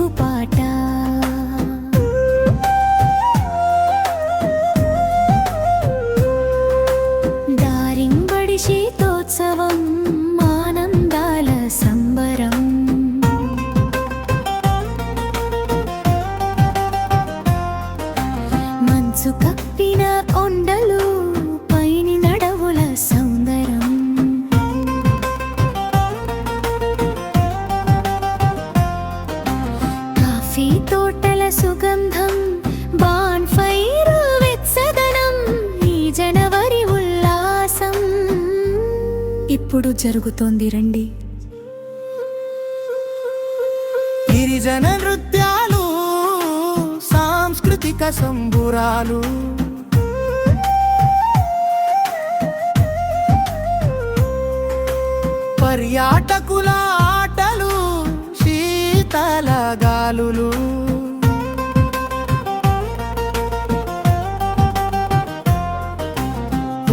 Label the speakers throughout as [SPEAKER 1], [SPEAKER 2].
[SPEAKER 1] తెలుగు పాట. దారింబడి శీత తోటల సుగంధం బాన్ ఫైర్ వెచ్చదనం ఈ జనవరి ఉల్లాసం. ఇప్పుడు జరుగుతోంది రండి.
[SPEAKER 2] గిరిజన నృత్యాలు సాంస్కృతిక సంబురాలు. పర్యాటకుల శీతల గాలులు.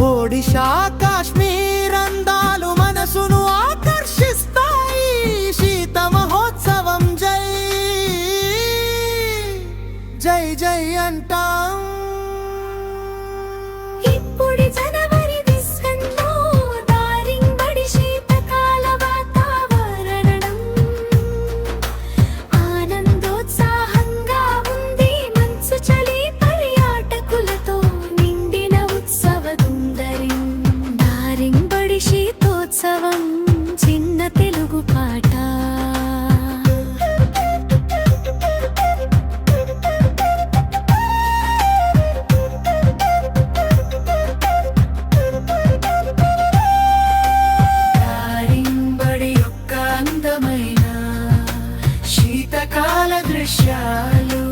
[SPEAKER 2] ఒడిశా కాశ్మీర్ అందాలు మనసును ఆకర్షిస్తాయి. శీత మహోత్సవం జై. జై జై అంటాం. శీతకాల దృశ్యాలు.